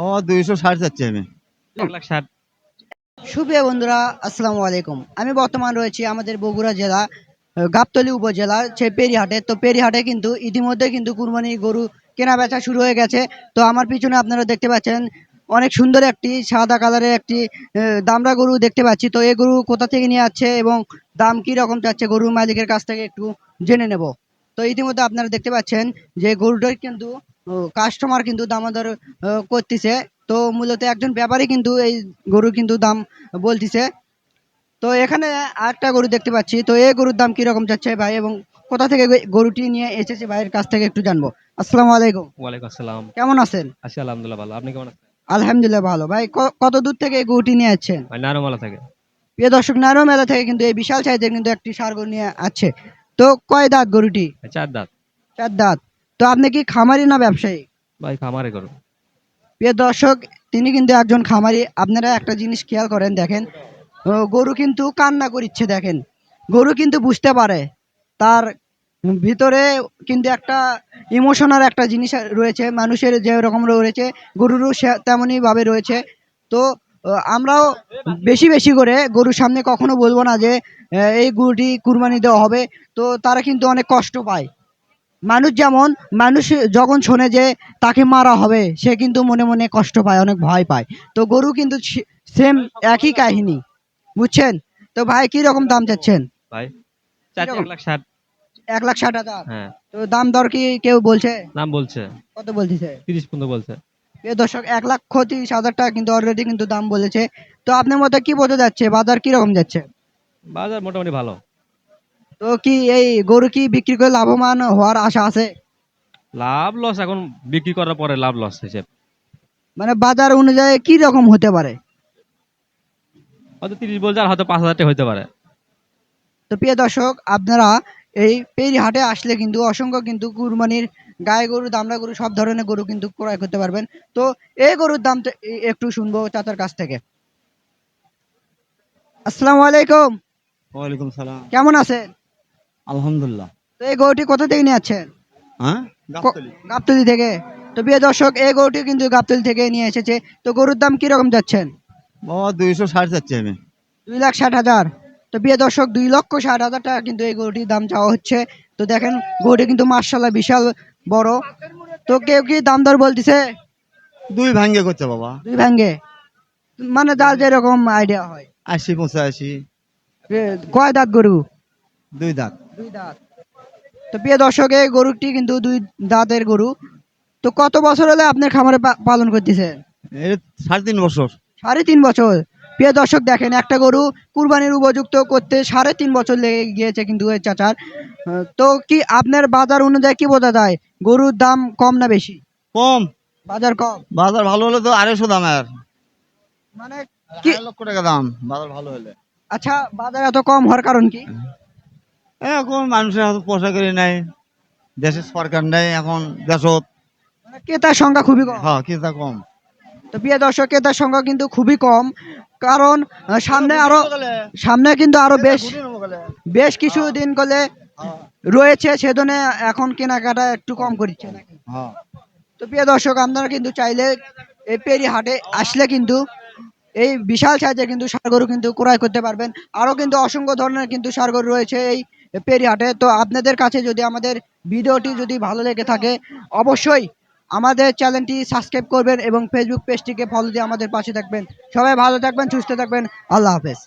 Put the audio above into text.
বাবা দুইশো ষাট যাচ্ছি আমি। এক লাখ ষাট। সুপ্রিয় বন্ধুরা আসসালামু আলাইকুম। আমি বর্তমান রয়েছি আমাদের বগুড়া জেলা গাবতলী উপজেলা সে পেরিহাটে। তো পেরিহাটে কিন্তু ইতিমধ্যে কিন্তু কুরবানি গরু কেনা বেচা শুরু হয়ে গেছে। তো আমার পিছনে আপনারা দেখতে পাচ্ছেন অনেক সুন্দর একটি সাদা কালারের একটি আহ, দামড়া গরু দেখতে পাচ্ছি। তো এই গরু কোথা থেকে নিয়ে আসছে এবং দাম কি রকম চাচ্ছে গরুর মালিকের কাছ থেকে একটু জেনে নেব। তো ইতিমধ্যে আপনারা দেখতে পাচ্ছেন যে গরুটার কিন্তু কাস্টমার কিন্তু দামাদর করতেছে। তো মূলত একজন ব্যাপারী কিন্তু এই গরু কিন্তু দাম বলতিছে। তো এখানে আরেকটা গরু দেখতে পাচ্ছি। তো এই গরুর দাম কি রকম যাচ্ছে ভাই এবং কোথা থেকে গরুটি নিয়ে এসেছে ভাইয়ের কাছ থেকে একটু জানব। আসসালামু আলাইকুম। ওয়ালাইকুম আসসালাম। কেমন আছেন? আছি আলহামদুলিল্লাহ ভালো। আপনি কেমন আছেন? আলহামদুলিল্লাহ ভালো। ভাই কত দূর থেকে এই গরুটি নিয়ে আসছেন? ভাই নারমালা থাকে। প্রিয় দর্শক নারোমেলা থেকে কিন্তু এই বিশাল সাইজের কিন্তু একটি সার গরু নিয়ে আছে তো কয় দাঁত গরুটি? চার দাঁত। চার দাঁত। তো আপনি কি খামারি না ব্যবসায়ী? ভাই খামারে করো প্রিয় দর্শক তিনি কিন্তু একজন খামারি। আপনারা একটা জিনিস খেয়াল করেন দেখেন। গরু কিন্তু কান্না করিচ্ছে দেখেন। গরু কিন্তু বুঝতে পারে। তার ভিতরে কিন্তু একটা ইমোশনাল একটা জিনিস রয়েছে মানুষের যে রকম রয়েছে গরুরও সে- তেমনই ভাবে রয়েছে। তো আমরাও বেশি বেশি করে গরুর সামনে কখনো বলব না যে এই গরুটি কুরবানি দেওয়া হবে। তো তারা কিন্তু অনেক কষ্ট পায়। মানুষ যেমন মানুষ যখন শোনে যে তাকে মারা হবে সে কিন্তু মনে মনে কষ্ট পায় অনেক ভয় পায়। তো গরু কিন্তু সেম একই কাহিনী বুঝছেন? তো ভাই কি রকম দাম চাচ্ছেন? ভাই এক লাখ ষাট। হাজার? হ্যাঁ। তো দাম দর কি কেউ বলছে? নাম বলছে। কত বলতেছে? তিরিশ পর্যন্ত বলছে। এ দর্শক এক লাখ তিরিশ হাজার টাকা কিন্তু অলরেডি কিন্তু দাম বলেছে। তো আপনার মতে কি বোঝা যাচ্ছে? বাজার কি রকম যাচ্ছে? বাজার মোটামুটি ভালো। তো কি এই গরু কি বিক্রি করে লাভবান হওয়ার আশা আছে? লাভ লস এখন বিক্রি করার পরে লাভ লস হিসেব মানে বাজার অনুযায়ী কি রকম হতে পারে? হয়তো তিরিশ বলছে আর হয়তো পাঁচ হাজার টাকা হতে পারে। তো প্রিয় দর্শক আপনারা এই পেরি হাটে আসলে কিন্তু অসংখ্য কিন্তু কুরবানির গায়ে গরু দামড়া গরু সব ধরনের গরু কিন্তু ক্রয় করতে পারবেন। তো এই গরুর দাম তো একটু শুনব চাচার কাছ থেকে। আসসালামু আলাইকুম। ওয়ালাইকুম সালাম। কেমন আছেন? আলহামদুলিল্লাহ। তো এই গরুটি কোথা থেকে নিয়ে যাচ্ছেন হ্যাঁ? গাবতলি থেকে। তো প্রিয় দর্শক এই গরুটি কিন্তু গাবতলি থেকে নিয়ে এসেছে। তো গরুর দাম কীরকম যাচ্ছেন? বাবা দুইশো ষাট যাচ্ছি আমি। দুই লাখ ষাট হাজার। তো প্রিয় দর্শক দুই লক্ষ ষাট হাজার টাকা কিন্তু এই গরুটির দাম চাওয়া হচ্ছে। তো দেখেন গরুটি কিন্তু মার্শাল্লাহ বিশাল বড়। তো কেউ কি দাম দর বলতেছে? দুই ভাঙ্গে করছে বাবা। দুই ভাঙ্গে। মানে যার যেরকম আইডিয়া হয়। আশি পঁচাশি। কয় দাঁত গরু? দুই দাঁত। তো প্রিয় দর্শক এই গরুটি কিন্তু দুই দাঁতের গরু। তো কত বছর হলে আপনার খামারে পালন করতেছে? সাড়ে তিন বছর। সাড়ে তিন বছর। প্রিয় দর্শক দেখেন একটা গরু কুরবানির উপযুক্ত করতে সাড়ে তিন বছর লেগে গিয়েছে কিন্তু এই চাচার। তো কি আপনার বাজার অনুযায়ী কি বোঝা যায়? গরুর দাম কম না বেশি? কম। বাজার কম? বাজার ভালো হলে তো আড়াইশো দাম আর। মানে কি লক্ষ টাকা দাম বাজার ভালো হলে। আচ্ছা বাজার এত কম হওয়ার কারণ কি? এখন মানুষের হাতে পোশাক করে নেয় দেশের সরকার নেই এখন দেশত। মানে ক্রেতার সংখ্যা খুবই কম। হ্যাঁ কিতা কম। তো প্রিয় দর্শক ক্রেতার সংখ্যা কিন্তু খুবই কম। কারণ সামনে আরও সামনে কিন্তু আরও বেশ বেশ কিছু দিন করলে রয়েছে সেজন্য এখন কেনাকাটা একটু কম করছে। হ্যাঁ। তো প্রিয় দর্শক আপনারা কিন্তু চাইলে এই পেরি হাটে আসলে কিন্তু এই বিশাল সাইজে কিন্তু সারগরু কিন্তু ক্রয় করতে পারবেন। আরও কিন্তু অসংখ্য ধরনের কিন্তু সারগরু রয়েছে এই পেরি হাটে। তো আপনাদের কাছে যদি আমাদের ভিডিওটি যদি ভালো লেগে থাকে, অবশ্যই আমাদের চ্যানেলটি সাবস্ক্রাইব করবেন এবং ফেসবুক পেজটিকে ফলো দিয়ে আমাদের পাশে থাকবেন। সবাই ভালো থাকবেন, সুস্থ থাকবেন। আল্লাহ হাফেজ।